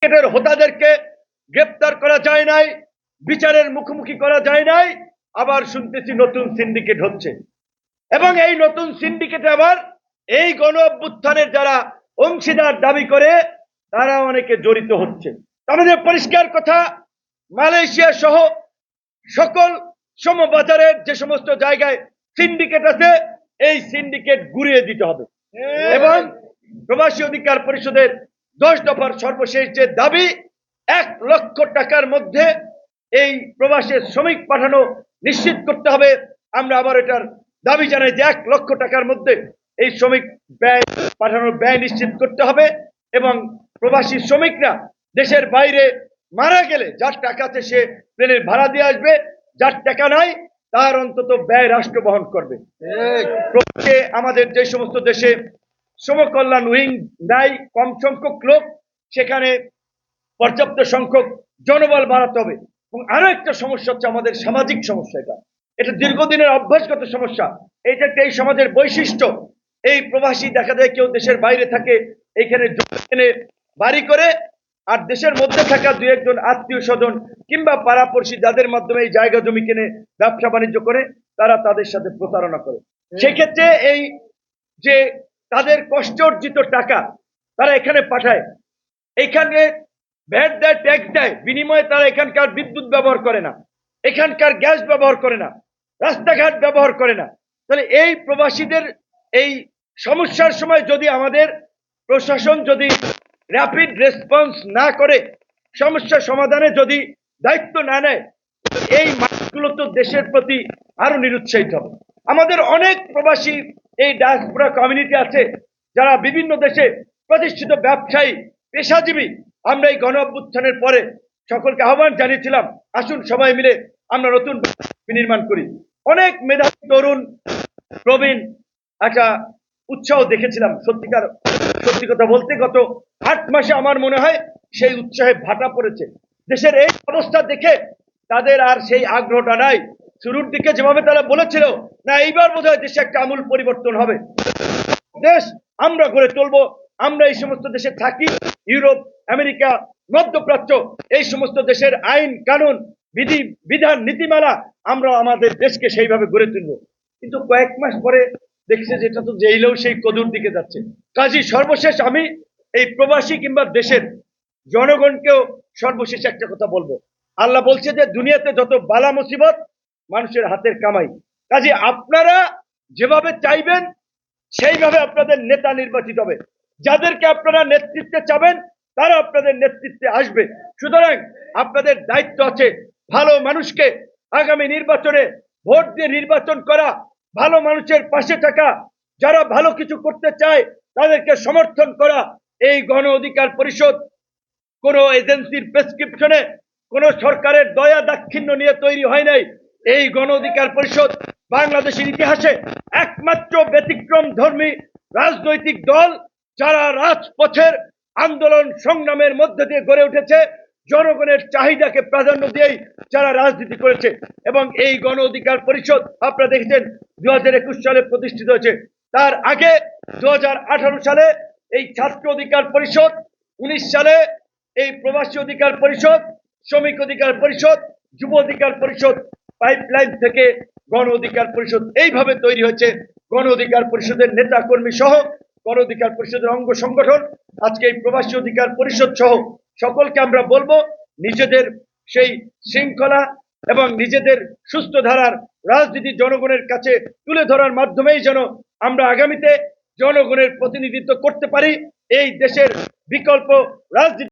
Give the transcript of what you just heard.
সিন্ডিকেটের হোতাদেরকে গ্রেপ্তার করা যায় নাই বিচারের মুখোমুখি করা যায় নাই আবার শুনতেছি নতুন সিন্ডিকেট হচ্ছে। এবং এই নতুন সিন্ডিকেটে আবার এই গণ অভ্যুত্থানের যারা অংশীদার দাবি করে তারা অনেকে জড়িত হচ্ছে। আমাদের পরিষ্কার কথা মালয়েশিয়া সহ সকল সমবাজারের যে সমস্ত জায়গায় সিন্ডিকেট আছে এই সিন্ডিকেট গুড়িয়ে দিতে হবে। এবং প্রবাসী অধিকার পরিষদের দশ দফার সর্বশেষ যে দাবি এক লক্ষ টাকার মধ্যে এই প্রবাসের শ্রমিক পাঠানো নিশ্চিত করতে হবে। আমরা আবার এটার দাবি জানাই যে এক লক্ষ টাকার মধ্যে এই শ্রমিক ব্যয় পাঠানোর ব্যয় নিশ্চিত করতে হবে এবং প্রবাসী শ্রমিকরা দেশের বাইরে মারা গেলে যার টাকা আছে সে প্লেনের ভাড়া দিয়ে আসবে যার টাকা নাই তার অন্তত ব্যয় রাষ্ট্র বহন করবে। আমাদের যে সমস্ত দেশে শ্রমকল্যাণ উইং নাই কম সংখ্যক লোক সেখানে পর্যাপ্ত সংখ্যক জনবল বাড়াতে হবে। এবং আরও একটা সমস্যা হচ্ছে আমাদের সামাজিক সমস্যা এটা। এটা দীর্ঘদিনের অভ্যাসগত সমস্যা। এটা এই সমাজের বৈশিষ্ট্য। এই প্রবাসী দেখা যায় কেউ দেশের বাইরে থাকে এখানে জমি বাড়ি করে আর দেশের মধ্যে থাকা দু একজন আত্মীয় স্বজন কিংবা পাড়াপড়শি যাদের মাধ্যমে এই জায়গা জমি কিনে ব্যবসা বাণিজ্য করে তারা তাদের সাথে প্রতারণা করে। সেক্ষেত্রে এই যে তাদের কষ্ট অর্জিত টাকা তারা এখানে পাঠায়। এখানে ভ্যাট দেয় ট্যাক্স দেয়, বিনিময়ে তারা এখানকার বিদ্যুৎ ব্যবহার করে না, এখানকার গ্যাস ব্যবহার করে না, রাস্তাঘাট ব্যবহার করে না। তাহলে এই প্রবাসীদের এই সমস্যার সময় যদি আমাদের প্রশাসন যদি র্যাপিড রেসপন্স না করে, সমস্যা সমাধানে যদি দায়িত্ব না নেয়, এই মানুষগুলো তো দেশের প্রতি আরও নিরুৎসাহিত হবে। আমাদের অনেক প্রবাসী এই ডায়াসপোরা কমিউনিটি আছে, যারা বিভিন্ন দেশে প্রতিষ্ঠিত ব্যবসায়ী, পেশাজীবী, আমরা এই গণ অভ্যুত্থানের পরে সকলকে আহ্বান জানিয়েছিলাম, আসুন সবাই মিলে আমরা নতুন নির্মাণ করি। অনেক মেধাবী তরুণ, প্রবীণ একটা উৎসাহ দেখেছিলাম, সত্যিকার, সত্যি কথা বলতে গত আট মাসে আমার মনে হয় সেই উৎসাহে ভাটা পড়েছে। দেশের এই অবস্থা দেখে তাদের আর সেই আগ্রহটা নাই। শুরুর দিকে যেভাবে তারা বলেছিল, না, এইবার বোধ হয় দেশে একটা আমূল পরিবর্তন হবে। দেশ আমরা গড়ে তুলবো, আমরা এই সমস্ত দেশে থাকি, ইউরোপ, আমেরিকা, মধ্যপ্রাচ্য, এই সমস্ত দেশের আইন, কানুন, বিধি, বিধান, নীতিমালা আমরা আমাদের দেশকে সেইভাবে গড়ে তুলবো। কিন্তু কয়েক মাস পরে দেখছে যেটা তো জেইলেও সেই কদুর দিকে যাচ্ছে। কাজী, সর্বশেষ আমি এই প্রবাসী কিংবা দেশের জনগণকেও সর্বশেষ একটা কথা বলব। আল্লাহ বলছে যে, দুনিয়াতে যত বালা মুসিবত মানুষের হাতের কামাই। কাজে আপনারা যেভাবে চাইবেন, সেইভাবে আপনাদের নেতা নির্বাচিত হবে। যাদেরকে আপনারা নেতৃত্বে চাবেন, তারা আপনাদের নেতৃত্বে আসবে। সুতরাং আপনাদের দায়িত্ব আছে ভালো মানুষকে আগামী নির্বাচনে ভোট দিয়ে নির্বাচন করা, ভালো মানুষের পাশে থাকা, যারা ভালো কিছু করতে চায়, তাদেরকে সমর্থন করা, এই গণ অধিকার পরিষদ কোন এজেন্সির প্রেসক্রিপশনে কোন সরকারের দয়া দাক্ষিণ্য নিয়ে তৈরি হয় নাই। এই গণ অধিকার পরিষদ বাংলাদেশের ইতিহাসে একমাত্র ব্যতিক্রম ধর্মী রাজনৈতিক দল যারা রাজপথের আন্দোলন সংগ্রামের মধ্যে দিয়ে গড়ে উঠেছে, জনগণের চাহিদাকে প্রাধান্য দিয়েই যারা রাজনীতি করেছে। এবং এই গণ অধিকার পরিষদ, আপনারা দেখেছেন দু হাজার একুশ সালে প্রতিষ্ঠিত হয়েছে। তার আগে দু হাজার আঠারো সালে এই ছাত্র অধিকার পরিষদ, উনিশ সালে এই প্রবাসী অধিকার পরিষদ, শ্রমিক অধিকার পরিষদ, যুব অধিকার পরিষদ পাইপলাইন থেকে গণ অধিকার পরিষদ এইভাবে তৈরি হয়েছে। গণ অধিকার পরিষদের নেতা কর্মী সহ, গণ অধিকার পরিষদের অঙ্গ সংগঠন, আজকে এই প্রবাসী অধিকার পরিষদ সহ সকলকে আমরা বলব, নিজেদের সেই শৃঙ্খলা এবং নিজেদের সুস্থ ধারার রাজনীতি জনগণের কাছে তুলে ধরার মাধ্যমেই যেন আমরা আগামীতে জনগণের প্রতিনিধিত্ব করতে পারি। এই দেশের বিকল্প রাজনীতি